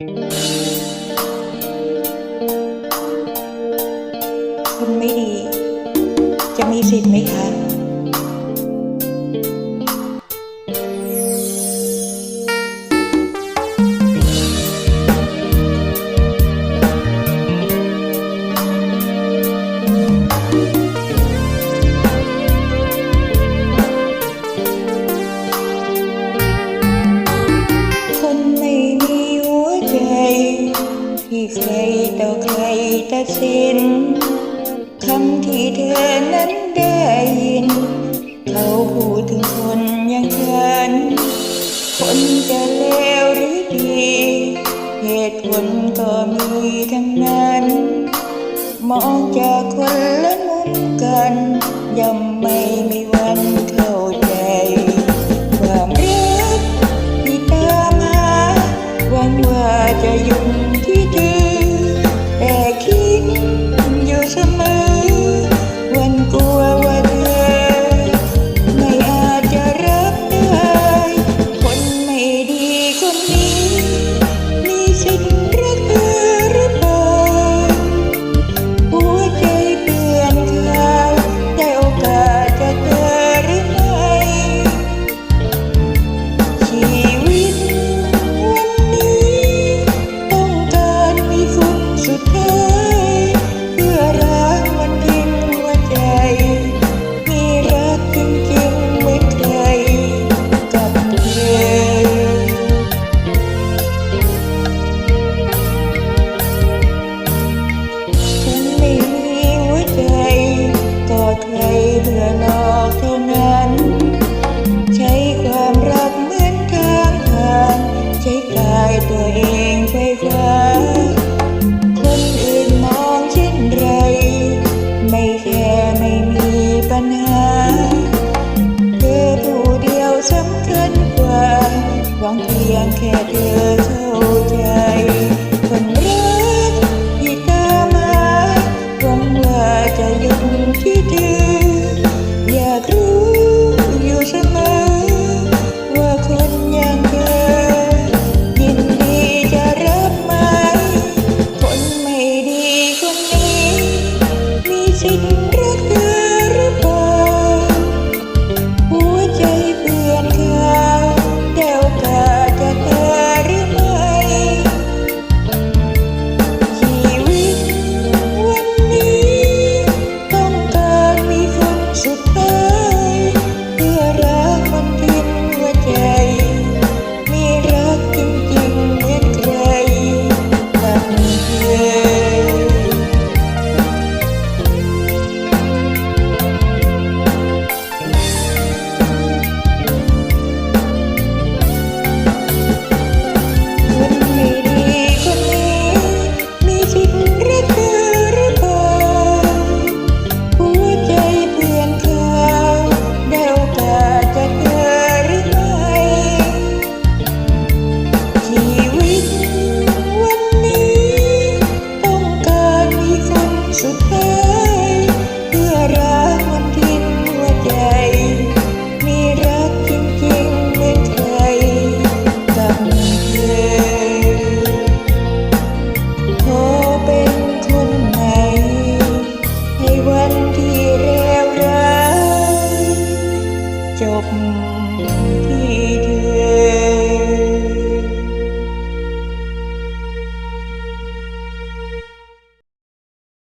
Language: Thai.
คุณไม่ดี จะมีสิทธิ์ไหมคะ ที่ใครต่อใครตัดสินคำที่เธอนั้นได้ยิน เขาพูดถึงคนอย่างฉัน คนจะเลวหรือดี เหตุผลก็มีทั้งนั้น มองจากคนละมุมกันย่อมไม่มี เพียงแค่เธอ